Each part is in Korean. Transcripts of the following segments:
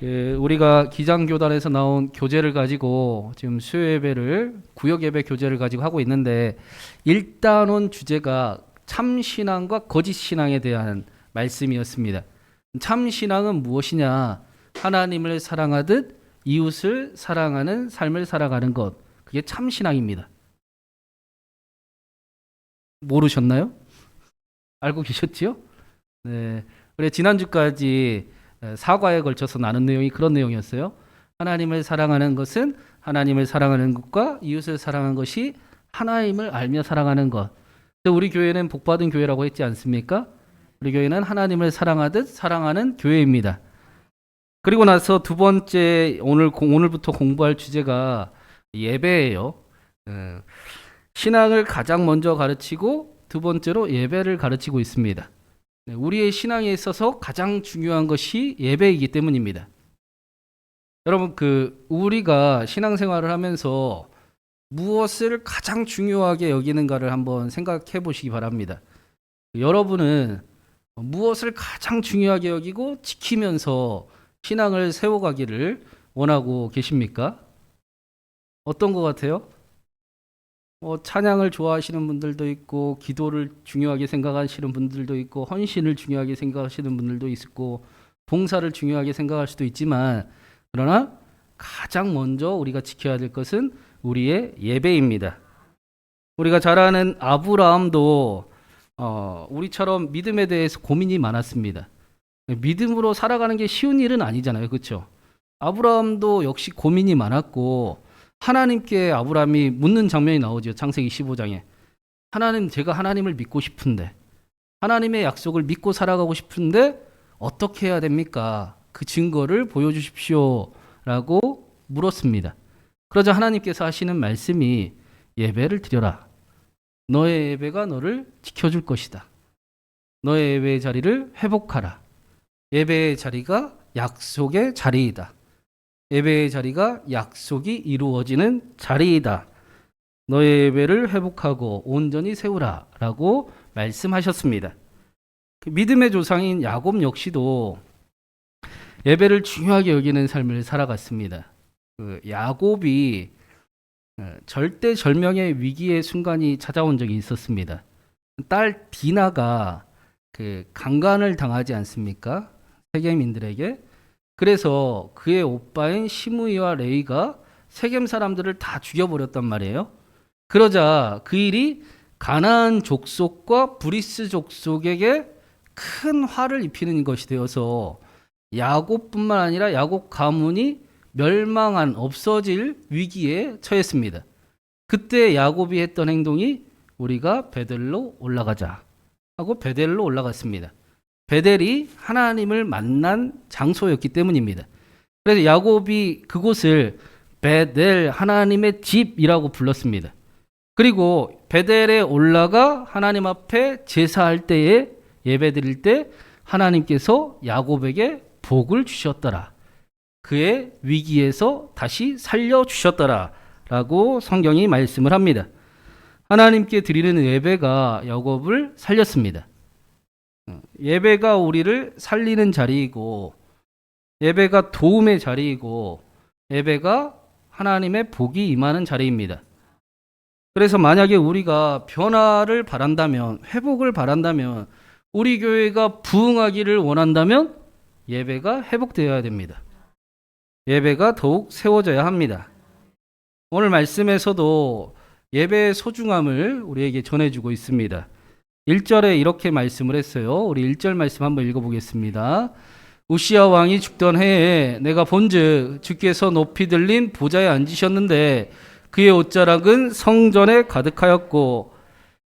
그 우리가 기장 교단에서 나온 교재를 가지고 지금 수요 예배를 구역 예배 교재를 가지고 하고 있는데 일단원 주제가 참 신앙과 거짓 신앙에 대한 말씀이었습니다. 참 신앙은 무엇이냐? 하나님을 사랑하듯 이웃을 사랑하는 삶을 살아가는 것. 그게 참 신앙입니다. 모르셨나요? 알고 계셨지요? 네. 그래 지난주까지 사과에 걸쳐서 나눈 내용이 그런 내용이었어요. 하나님을 사랑하는 것은 하나님을 사랑하는 것과 이웃을 사랑하는 것이 하나님을 알며 사랑하는 것. 우리 교회는 복받은 교회라고 했지 않습니까? 우리 교회는 하나님을 사랑하듯 사랑하는 교회입니다. 그리고 나서 두 번째 오늘 공- 오늘부터 공부할 주제가 예배예요. 예. 신앙을 가장 먼저 가르치고 두 번째로 예배를 가르치고 있습니다. 네, 우리의 신앙에 있어서 가장 중요한 것이 예배이기 때문입니다. 여러분 그 우리가 신앙생활을 하면서 무엇을 가장 중요하게 여기는가를 한번 생각해 보시기 바랍니다. 여러분은 무엇을 가장 중요하게 여기고 지키면서 신앙을 세워가기를 원하고 계십니까? 어떤 것 같아요? 뭐 찬양을 좋아하시는 분들도 있고 기도를 중요하게 생각하시는 분들도 있고 헌신을 중요하게 생각하시는 분들도 있고 봉사를 중요하게 생각할 수도 있지만 그러나 가장 먼저 우리가 지켜야 될 것은 우리의 예배입니다. 우리가 잘 아는 아브라함도 어, 우리처럼 믿음에 대해서 고민이 많았습니다. 믿음으로 살아가는 게 쉬운 일은 아니잖아요. 그렇죠? 아브라함도 역시 고민이 많았고 하나님께 아브라함이 묻는 장면이 나오죠. 창세기 15장에. 하나님 제가 하나님을 믿고 싶은데 하나님의 약속을 믿고 살아가고 싶은데 어떻게 해야 됩니까? 그 증거를 보여주십시오 라고 물었습니다. 그러자 하나님께서 하시는 말씀이 예배를 드려라. 너의 예배가 너를 지켜줄 것이다. 너의 예배의 자리를 회복하라. 예배의 자리가 약속의 자리이다. 예배의 자리가 약속이 이루어지는 자리이다. 너의 예배를 회복하고 온전히 세우라. 라고 말씀하셨습니다. 그 믿음의 조상인 야곱 역시도 예배를 중요하게 여기는 삶을 살아갔습니다. 그 야곱이 어, 절대 절명의 위기의 순간이 찾아온 적이 있었습니다. 딸 디나가 그 강간을 당하지 않습니까? 세겜인들에게. 그래서 그의 오빠인 시므이와 레이가 세겜 사람들을 다 죽여버렸단 말이에요. 그러자 그 일이 가나안 족속과 브리스 족속에게 큰 화를 입히는 것이 되어서 야곱뿐만 아니라 야곱 가문이 멸망한 없어질 위기에 처했습니다. 그때 야곱이 했던 행동이 우리가 베델로 올라가자 하고 베델로 올라갔습니다. 베델이 하나님을 만난 장소였기 때문입니다. 그래서 야곱이 그곳을 베델 하나님의 집이라고 불렀습니다. 그리고 베델에 올라가 하나님 앞에 제사할 때에 예배 드릴 때 하나님께서 야곱에게 복을 주셨더라. 그의 위기에서 다시 살려 주셨더라. 라고 성경이 말씀을 합니다. 하나님께 드리는 예배가 야곱을 살렸습니다. 예배가 우리를 살리는 자리이고 예배가 도움의 자리이고 예배가 하나님의 복이 임하는 자리입니다. 그래서 만약에 우리가 변화를 바란다면 회복을 바란다면 우리 교회가 부흥하기를 원한다면 예배가 회복되어야 됩니다. 예배가 더욱 세워져야 합니다. 오늘 말씀에서도 예배의 소중함을 우리에게 전해주고 있습니다. 1절에 이렇게 말씀을 했어요. 우리 1절 말씀 한번 읽어보겠습니다. 우시아 왕이 죽던 해에 내가 본즉 주께서 높이 들린 보좌에 앉으셨는데 그의 옷자락은 성전에 가득하였고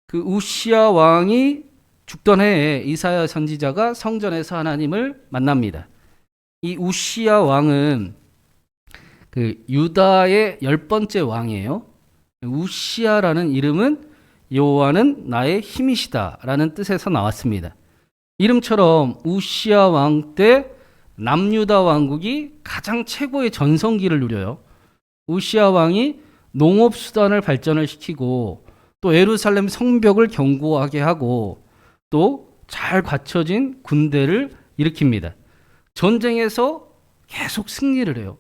그 우시아 왕이 죽던 해에 이사야 선지자가 성전에서 하나님을 만납니다. 이 우시아 왕은 그 유다의 열 번째 왕이에요. 우시아라는 이름은 여호와는 나의 힘이시다라는 뜻에서 나왔습니다. 이름처럼 우시아 왕 때 남유다 왕국이 가장 최고의 전성기를 누려요. 우시아 왕이 농업 수단을 발전을 시키고 또 예루살렘 성벽을 견고하게 하고 또 잘 갖춰진 군대를 일으킵니다. 전쟁에서 계속 승리를 해요.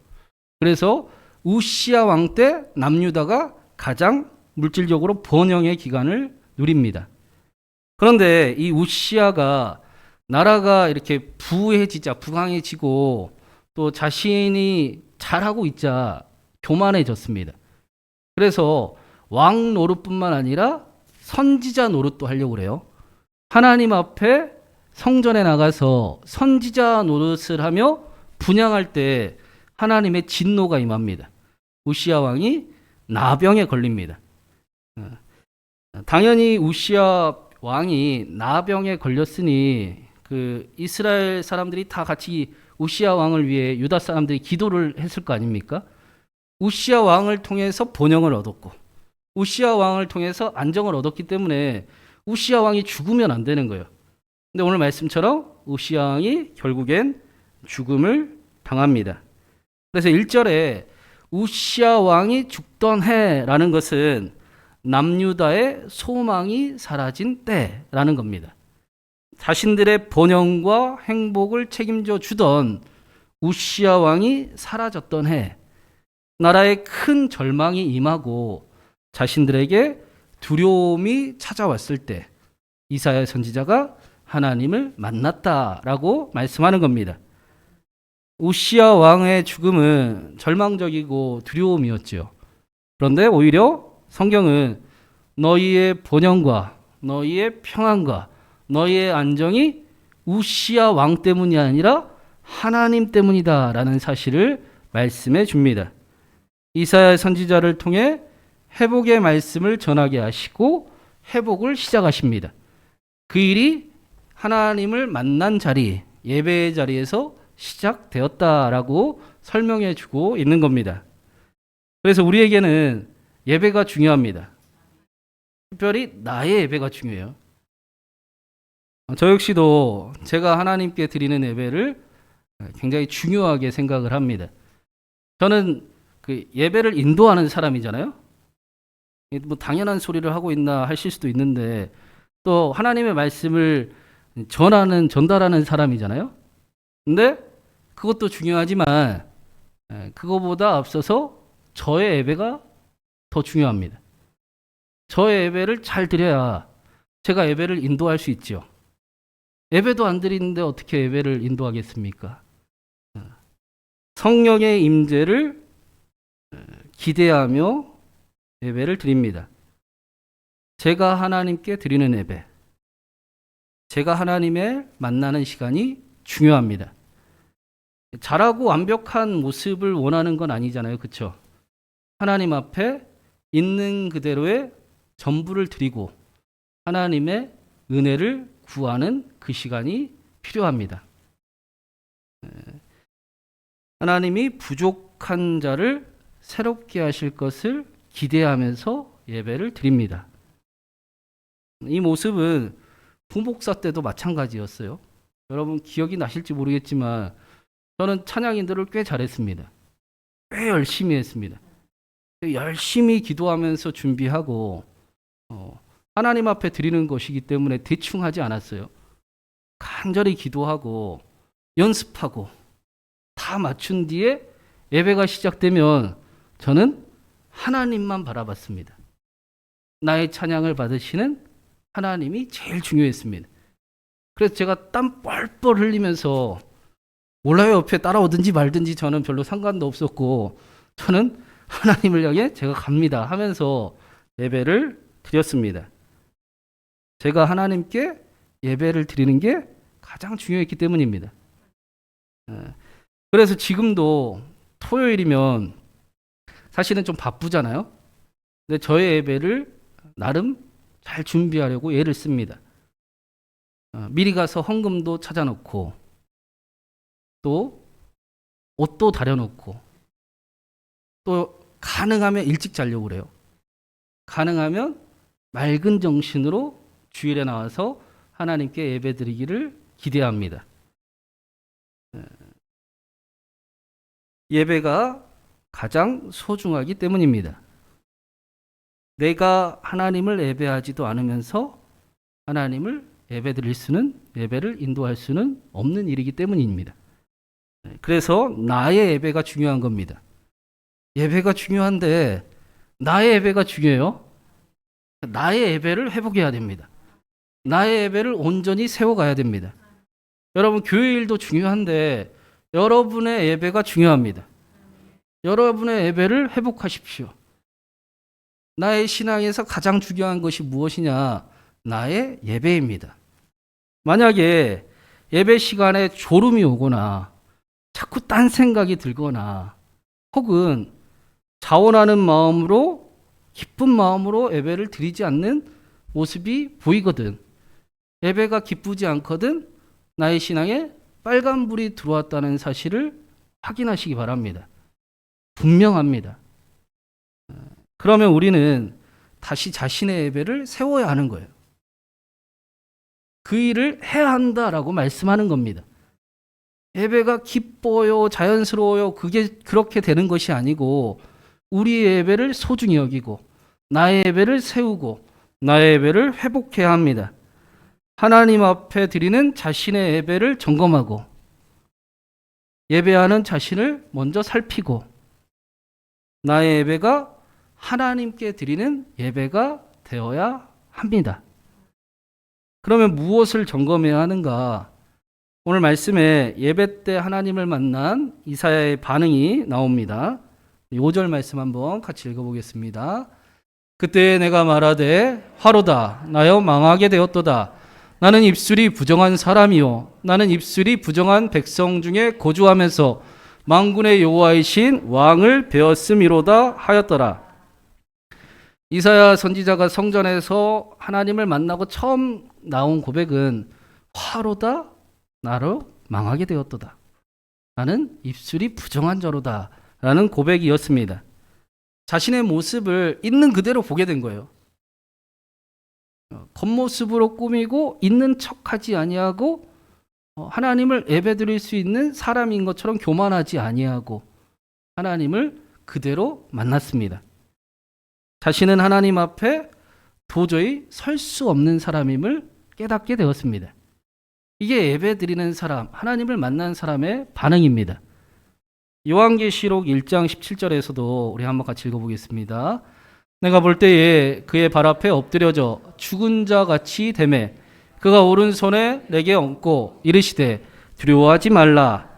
그래서 우시아 왕 때 남유다가 가장 물질적으로 번영의 기간을 누립니다. 그런데 이 우시아가 나라가 이렇게 부해지자 부강해지고 또 자신이 잘하고 있자 교만해졌습니다. 그래서 왕 노릇뿐만 아니라 선지자 노릇도 하려고 그래요. 하나님 앞에 성전에 나가서 선지자 노릇을 하며 분양할 때 하나님의 진노가 임합니다. 우시아 왕이 나병에 걸립니다. 어, 당연히 우시아 왕이 나병에 걸렸으니 그 이스라엘 사람들이 다 같이 우시아 왕을 위해 유다 사람들이 기도를 했을 거 아닙니까? 우시아 왕을 통해서 번영을 얻었고 우시아 왕을 통해서 안정을 얻었기 때문에 우시아 왕이 죽으면 안 되는 거예요. 근데 오늘 말씀처럼 우시아 왕이 결국엔 죽음을 당합니다. 그래서 1절에 우시아 왕이 죽던 해라는 것은 남유다의 소망이 사라진 때라는 겁니다. 자신들의 번영과 행복을 책임져 주던 우시아 왕이 사라졌던 해, 나라에 큰 절망이 임하고 자신들에게 두려움이 찾아왔을 때 이사야 선지자가 하나님을 만났다라고 말씀하는 겁니다. 우시아 왕의 죽음은 절망적이고 두려움이었죠. 그런데 오히려 성경은 너희의 번영과 너희의 평안과 너희의 안정이 우시아 왕 때문이 아니라 하나님 때문이다라는 사실을 말씀해 줍니다. 이사야 선지자를 통해 회복의 말씀을 전하게 하시고 회복을 시작하십니다. 그 일이 하나님을 만난 자리, 예배의 자리에서 시작되었다라고 설명해 주고 있는 겁니다. 그래서 우리에게는 예배가 중요합니다. 특별히 나의 예배가 중요해요. 저 역시도 제가 하나님께 드리는 예배를 굉장히 중요하게 생각을 합니다. 저는 그 예배를 인도하는 사람이잖아요. 뭐 당연한 소리를 하고 있나 하실 수도 있는데 또 하나님의 말씀을 전하는 전달하는 사람이잖아요. 근데 그것도 중요하지만 에, 그거보다 앞서서 저의 예배가 더 중요합니다. 저의 예배를 잘 드려야 제가 예배를 인도할 수 있죠. 예배도 안 드리는데 어떻게 예배를 인도하겠습니까? 어, 성령의 임재를 어, 기대하며 예배를 드립니다. 제가 하나님께 드리는 예배, 제가 하나님의 만나는 시간이 중요합니다. 잘하고 완벽한 모습을 원하는 건 아니잖아요. 그렇죠? 하나님 앞에 있는 그대로의 전부를 드리고 하나님의 은혜를 구하는 그 시간이 필요합니다. 하나님이 부족한 자를 새롭게 하실 것을 기대하면서 예배를 드립니다. 이 모습은 부목사 때도 마찬가지였어요. 여러분 기억이 나실지 모르겠지만 저는 찬양인들을 꽤 잘했습니다. 꽤 열심히 했습니다. 열심히 기도하면서 준비하고 어, 하나님 앞에 드리는 것이기 때문에 대충 하지 않았어요. 간절히 기도하고 연습하고 다 맞춘 뒤에 예배가 시작되면 저는 하나님만 바라봤습니다. 나의 찬양을 받으시는 하나님이 제일 중요했습니다. 그래서 제가 땀 뻘뻘 흘리면서 몰라요 옆에 따라오든지 말든지 저는 별로 상관도 없었고 저는 하나님을 향해 제가 갑니다 하면서 예배를 드렸습니다. 제가 하나님께 예배를 드리는 게 가장 중요했기 때문입니다. 예. 그래서 지금도 토요일이면 사실은 좀 바쁘잖아요. 근데 저의 예배를 나름 잘 준비하려고 애를 씁니다. 어, 미리 가서 헌금도 찾아놓고 또 옷도 다려놓고 또 가능하면 일찍 자려고 그래요. 가능하면 맑은 정신으로 주일에 나와서 하나님께 예배드리기를 기대합니다. 예. 예배가 가장 소중하기 때문입니다. 내가 하나님을 예배하지도 않으면서 하나님을 예배드릴 수는 예배를 인도할 수는 없는 일이기 때문입니다. 그래서 나의 예배가 중요한 겁니다. 예배가 중요한데 나의 예배가 중요해요. 나의 예배를 회복해야 됩니다. 나의 예배를 온전히 세워가야 됩니다. 여러분 교회 일도 중요한데 여러분의 예배가 중요합니다. 여러분의 예배를 회복하십시오. 나의 신앙에서 가장 중요한 것이 무엇이냐? 나의 예배입니다. 만약에 예배 시간에 졸음이 오거나 자꾸 딴 생각이 들거나 혹은 자원하는 마음으로 기쁜 마음으로 예배를 드리지 않는 모습이 보이거든. 예배가 기쁘지 않거든 나의 신앙에 빨간 불이 들어왔다는 사실을 확인하시기 바랍니다. 분명합니다. 그러면 우리는 다시 자신의 예배를 세워야 하는 거예요. 그 일을 해야 한다라고 말씀하는 겁니다. 예배가 기뻐요, 자연스러워요, 그게 그렇게 되는 것이 아니고 우리의 예배를 소중히 여기고 나의 예배를 세우고 나의 예배를 회복해야 합니다. 하나님 앞에 드리는 자신의 예배를 점검하고 예배하는 자신을 먼저 살피고 나의 예배가 하나님께 드리는 예배가 되어야 합니다. 그러면 무엇을 점검해야 하는가? 오늘 말씀에 예배 때 하나님을 만난 이사야의 반응이 나옵니다. 5절 말씀 한번 같이 읽어보겠습니다. 그때 내가 말하되 화로다 나여 망하게 되었도다 나는 입술이 부정한 사람이요 나는 입술이 부정한 백성 중에 거주하면서 망군의 여호와이신 왕을 배웠음이로다 하였더라. 이사야 선지자가 성전에서 하나님을 만나고 처음 나온 고백은 화로다 나로 망하게 되었도다. 나는 입술이 부정한 자로다. 라는 고백이었습니다. 자신의 모습을 있는 그대로 보게 된 거예요. 어, 겉모습으로 꾸미고 있는 척하지 아니하고 어, 하나님을 예배드릴 수 있는 사람인 것처럼 교만하지 아니하고 하나님을 그대로 만났습니다. 자신은 하나님 앞에 도저히 설 수 없는 사람임을 깨닫게 되었습니다. 이게 예배 드리는 사람, 하나님을 만난 사람의 반응입니다. 요한계시록 1장 17절에서도 우리 한번 같이 읽어보겠습니다. 내가 볼 때에 그의 발 앞에 엎드려져 죽은 자 같이 되매 그가 오른손에 내게 얹고 이르시되 두려워하지 말라.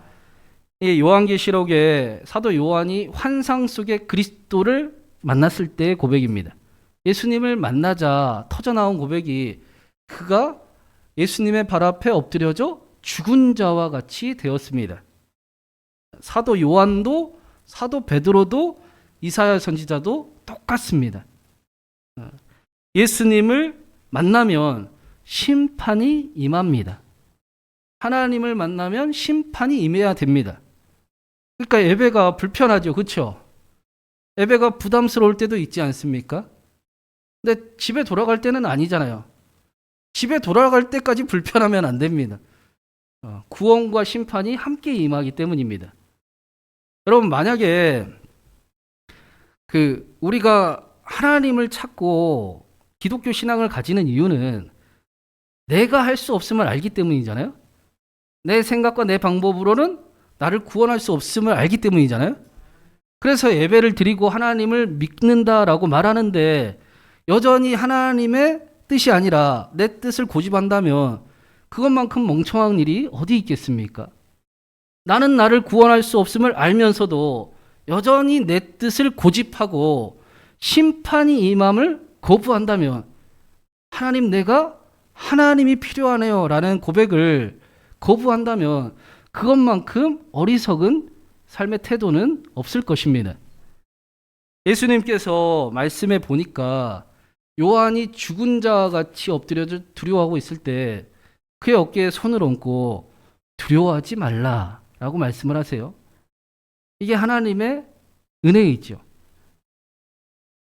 이 요한계시록에 사도 요한이 환상 속의 그리스도를 만났을 때의 고백입니다. 예수님을 만나자 터져 나온 고백이 그가 예수님의 발 앞에 엎드려져 죽은 자와 같이 되었습니다. 사도 요한도 사도 베드로도 이사야 선지자도 똑같습니다. 예수님을 만나면 심판이 임합니다. 하나님을 만나면 심판이 임해야 됩니다. 그러니까 예배가 불편하죠. 그렇죠? 예배가 부담스러울 때도 있지 않습니까? 근데 집에 돌아갈 때는 아니잖아요. 집에 돌아갈 때까지 불편하면 안 됩니다. 어, 구원과 심판이 함께 임하기 때문입니다. 여러분 만약에 그 우리가 하나님을 찾고 기독교 신앙을 가지는 이유는 내가 할 수 없음을 알기 때문이잖아요. 내 생각과 내 방법으로는 나를 구원할 수 없음을 알기 때문이잖아요. 그래서 예배를 드리고 하나님을 믿는다라고 말하는데 여전히 하나님의 뜻이 아니라 내 뜻을 고집한다면 그것만큼 멍청한 일이 어디 있겠습니까? 나는 나를 구원할 수 없음을 알면서도 여전히 내 뜻을 고집하고 심판이 임함을 거부한다면 하나님 내가 하나님이 필요하네요 라는 고백을 거부한다면 그것만큼 어리석은 삶의 태도는 없을 것입니다. 예수님께서 말씀해 보니까 요한이 죽은 자 같이 엎드려 두려워하고 있을 때 그의 어깨에 손을 얹고 두려워하지 말라 라고 말씀을 하세요. 이게 하나님의 은혜이죠.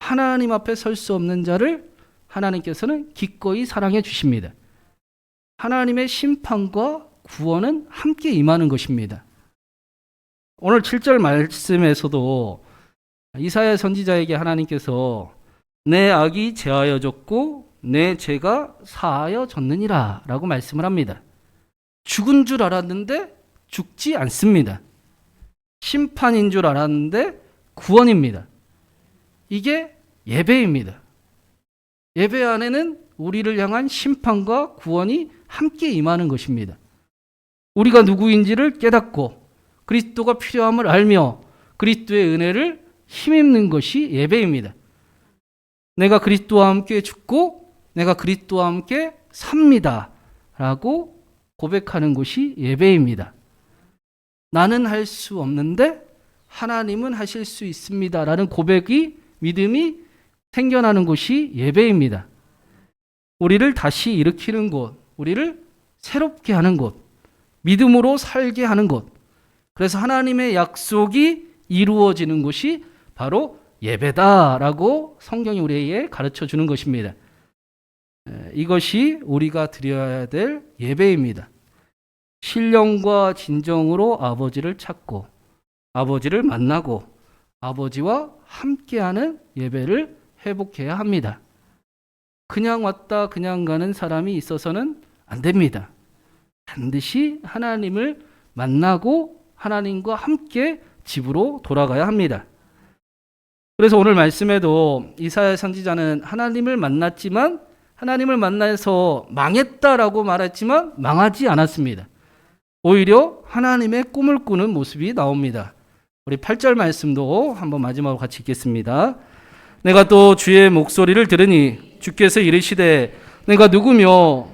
하나님 앞에 설 수 없는 자를 하나님께서는 기꺼이 사랑해 주십니다. 하나님의 심판과 구원은 함께 임하는 것입니다. 오늘 7절 말씀에서도 이사야 선지자에게 하나님께서 내 악이 제하여졌고 내 죄가 사하여졌느니라 라고 말씀을 합니다. 죽은 줄 알았는데 죽지 않습니다. 심판인 줄 알았는데 구원입니다. 이게 예배입니다. 예배 안에는 우리를 향한 심판과 구원이 함께 임하는 것입니다. 우리가 누구인지를 깨닫고 그리스도가 필요함을 알며 그리스도의 은혜를 힘입는 것이 예배입니다. 내가 그리스도와 함께 죽고 내가 그리스도와 함께 삽니다. 라고 고백하는 것이 예배입니다. 나는 할 수 없는데 하나님은 하실 수 있습니다. 라는 고백이 믿음이 생겨나는 것이 예배입니다. 우리를 다시 일으키는 곳, 우리를 새롭게 하는 곳, 믿음으로 살게 하는 곳. 그래서 하나님의 약속이 이루어지는 곳이 바로 예배다라고 성경이 우리에게 가르쳐 주는 것입니다. 에, 이것이 우리가 드려야 될 예배입니다. 신령과 진정으로 아버지를 찾고 아버지를 만나고 아버지와 함께하는 예배를 회복해야 합니다. 그냥 왔다 그냥 가는 사람이 있어서는 안 됩니다. 반드시 하나님을 만나고 하나님과 함께 집으로 돌아가야 합니다. 그래서 오늘 말씀에도 이사야 선지자는 하나님을 만났지만 하나님을 만나서 망했다라고 말했지만 망하지 않았습니다. 오히려 하나님의 꿈을 꾸는 모습이 나옵니다. 우리 8절 말씀도 한번 마지막으로 같이 읽겠습니다. 내가 또 주의 목소리를 들으니 주께서 이르시되 내가 누구며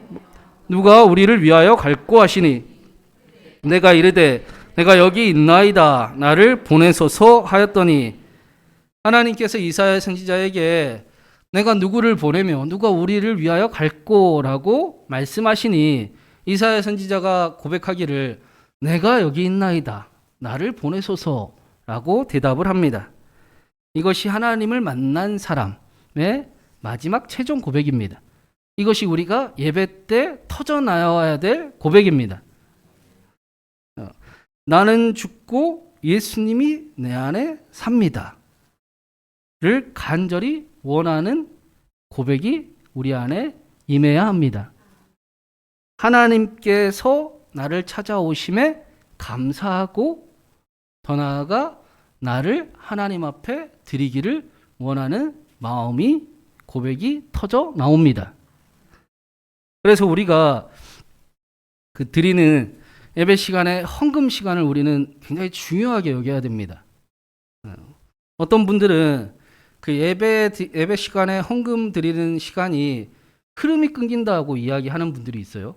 누가 우리를 위하여 갈고 하시니 내가 이르되 내가 여기 있나이다 나를 보내소서 하였더니 하나님께서 이사야 선지자에게 내가 누구를 보내며 누가 우리를 위하여 갈고라고 말씀하시니 이사야 선지자가 고백하기를 내가 여기 있나이다 나를 보내소서라고 대답을 합니다. 이것이 하나님을 만난 사람의 마지막 최종 고백입니다. 이것이 우리가 예배 때 터져 나와야 될 고백입니다. 어, 나는 죽고 예수님이 내 안에 삽니다. 를 간절히 원하는 고백이 우리 안에 임해야 합니다. 하나님께서 나를 찾아오심에 감사하고 더 나아가 나를 하나님 앞에 드리기를 원하는 마음이 고백이 터져 나옵니다. 그래서 우리가 그 드리는 예배 시간에 헌금 시간을 우리는 굉장히 중요하게 여겨야 됩니다. 어떤 분들은 그 예배 예배 시간에 헌금 드리는 시간이 흐름이 끊긴다고 이야기하는 분들이 있어요.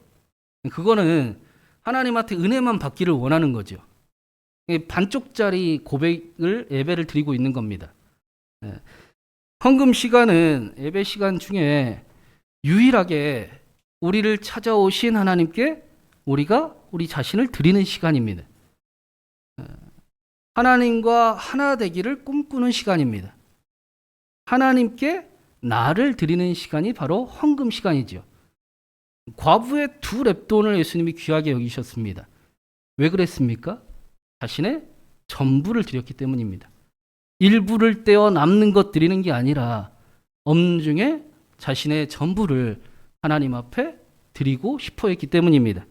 그거는 하나님한테 은혜만 받기를 원하는 거죠. 반쪽짜리 고백을 예배를 드리고 있는 겁니다. 예. 헌금 시간은 예배 시간 중에 유일하게 우리를 찾아오신 하나님께 우리가 우리 자신을 드리는 시간입니다. 예. 하나님과 하나 되기를 꿈꾸는 시간입니다. 하나님께 나를 드리는 시간이 바로 헌금 시간이죠. 과부의 두 랩돈을 예수님이 귀하게 여기셨습니다. 왜 그랬습니까? 자신의 전부를 드렸기 때문입니다. 일부를 떼어 남는 것 드리는 게 아니라 없는 중에 자신의 전부를 하나님 앞에 드리고 싶어 했기 때문입니다.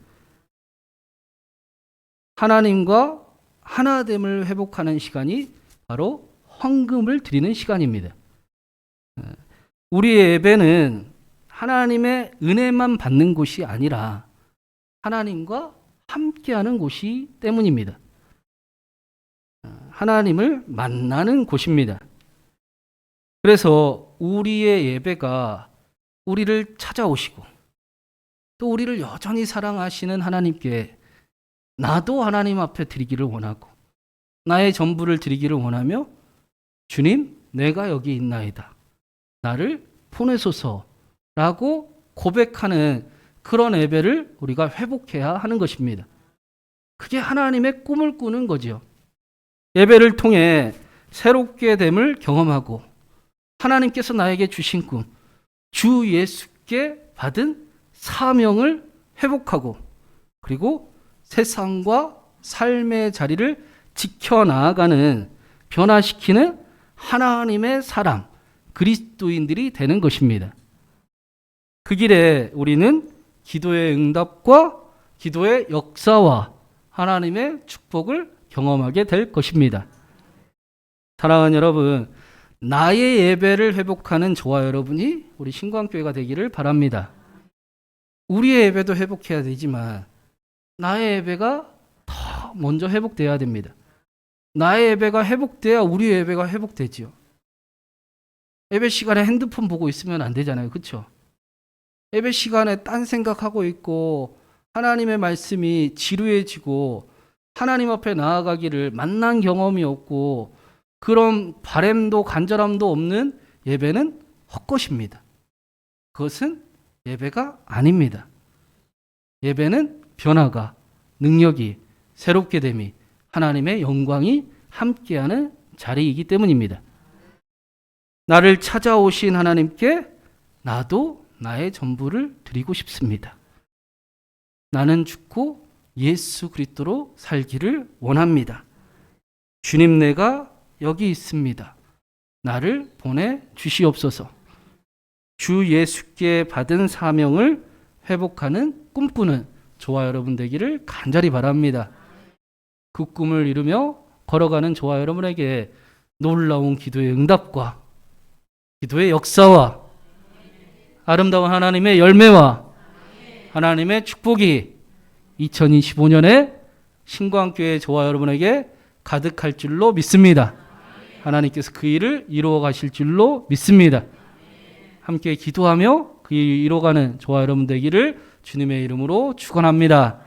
하나님과 하나됨을 회복하는 시간이 바로 헌금을 드리는 시간입니다. 우리의 예배는 하나님의 은혜만 받는 곳이 아니라 하나님과 함께하는 곳이 때문입니다. 하나님을 만나는 곳입니다. 그래서 우리의 예배가 우리를 찾아오시고 또 우리를 여전히 사랑하시는 하나님께 나도 하나님 앞에 드리기를 원하고 나의 전부를 드리기를 원하며 주님 내가 여기 있나이다. 나를 보내소서 라고 고백하는 그런 예배를 우리가 회복해야 하는 것입니다. 그게 하나님의 꿈을 꾸는 거지요. 예배를 통해 새롭게 됨을 경험하고 하나님께서 나에게 주신 꿈, 주 예수께 받은 사명을 회복하고 그리고 세상과 삶의 자리를 지켜나가는 변화시키는 하나님의 사람, 그리스도인들이 되는 것입니다. 그 길에 우리는 기도의 응답과 기도의 역사와 하나님의 축복을 경험하게 될 것입니다. 사랑하는 여러분, 나의 예배를 회복하는 저와 여러분이 우리 신광교회가 되기를 바랍니다. 우리의 예배도 회복해야 되지만 나의 예배가 더 먼저 회복돼야 됩니다. 나의 예배가 회복돼야 우리 예배가 회복되지요. 예배 시간에 핸드폰 보고 있으면 안 되잖아요. 그렇죠? 예배 시간에 딴 생각하고 있고 하나님의 말씀이 지루해지고 하나님 앞에 나아가기를 만난 경험이 없고 그런 바램도 간절함도 없는 예배는 헛것입니다. 그것은 예배가 아닙니다. 예배는 변화가 능력이 새롭게 됨이 하나님의 영광이 함께하는 자리이기 때문입니다. 나를 찾아오신 하나님께 나도 나의 전부를 드리고 싶습니다. 나는 죽고 예수 그리스도로 살기를 원합니다. 주님 내가 여기 있습니다. 나를 보내 주시옵소서. 주 예수께 받은 사명을 회복하는 꿈꾸는 저와 여러분 되기를 간절히 바랍니다. 그 꿈을 이루며 걸어가는 저와 여러분에게 놀라운 기도의 응답과 기도의 역사와 아름다운 하나님의 열매와 하나님의 축복이 2025년에 신광교회 저와 여러분에게 가득할 줄로 믿습니다. 하나님께서 그 일을 이루어 가실 줄로 믿습니다. 함께 기도하며 그 일을 이루어가는 저와 여러분 되기를 주님의 이름으로 축원합니다.